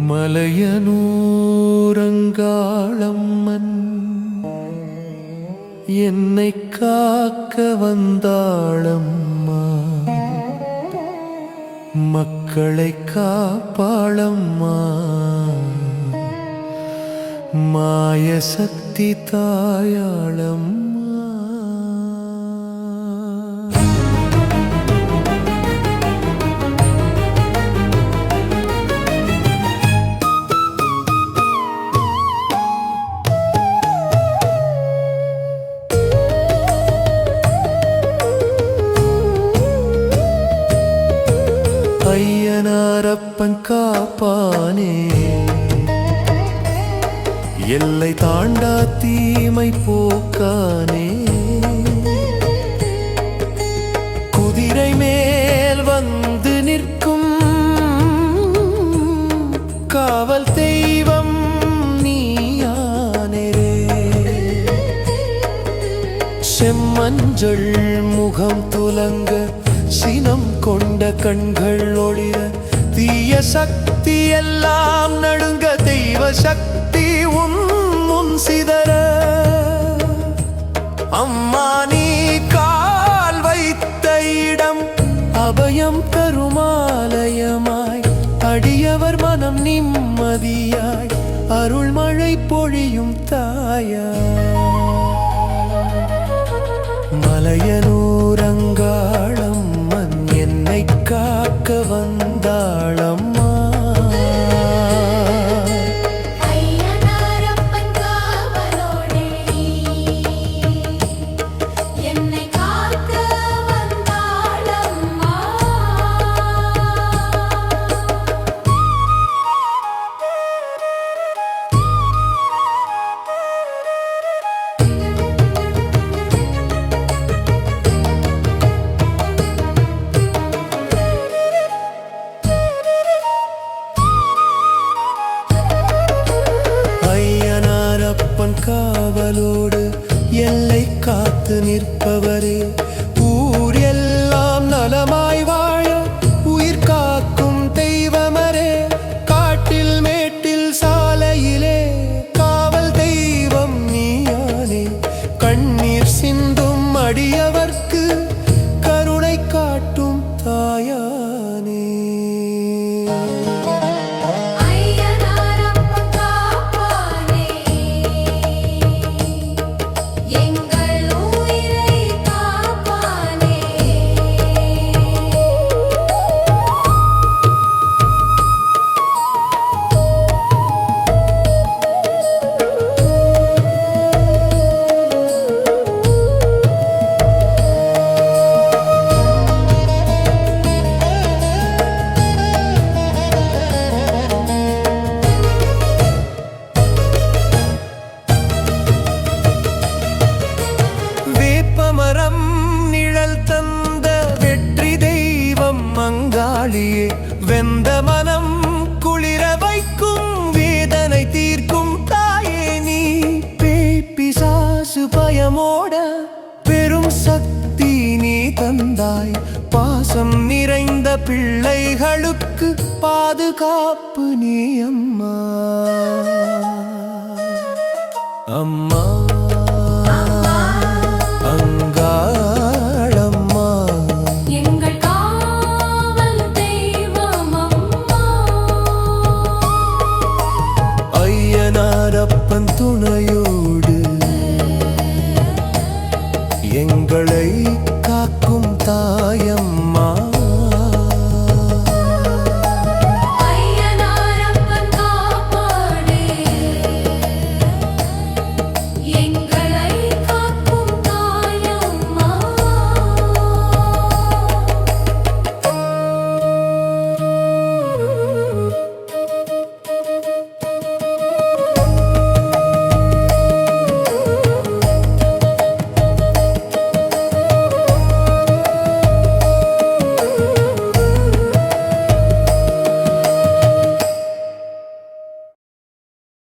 மலையனூரங்காளம்மன் என்னை காக்க வந்தாளம்மா. மக்களை காப்பாளம்மா. மாய சக்தி தாயாளம்மா. ஐயனாரப்பன் காப்பானே. எல்லை தாண்டா தீமை போக்கானே. குதிரை மேல் வந்து நிற்கும். காவல் தெய்வம் நீயானே செம்மஞ்சள் முகம் துலங்க கொண்ட கண்கள் ஒளிர தீய சக்தி எல்லாம் நடுங்க தெய்வ சக்தி உன் முன் சிதற. அம்மா நீ கால் வைத்த இடம் அபயம் தருமாலயமாய் அடியவர் மனம் நிம்மதியாய் அருள்மழை பொழியும் தாயாய். காக்க வழியே வெந்த மனம் குளிர வைக்கும் வேதனை தீர்க்கும் தாயே நீ. பேப்பி சாசு பயமோட பெரும் சக்தி நீ தந்தாய். பாசம் நிறைந்த பிள்ளைகளுக்கு பாதுகாப்பு நீ அம்மா. அம்மா.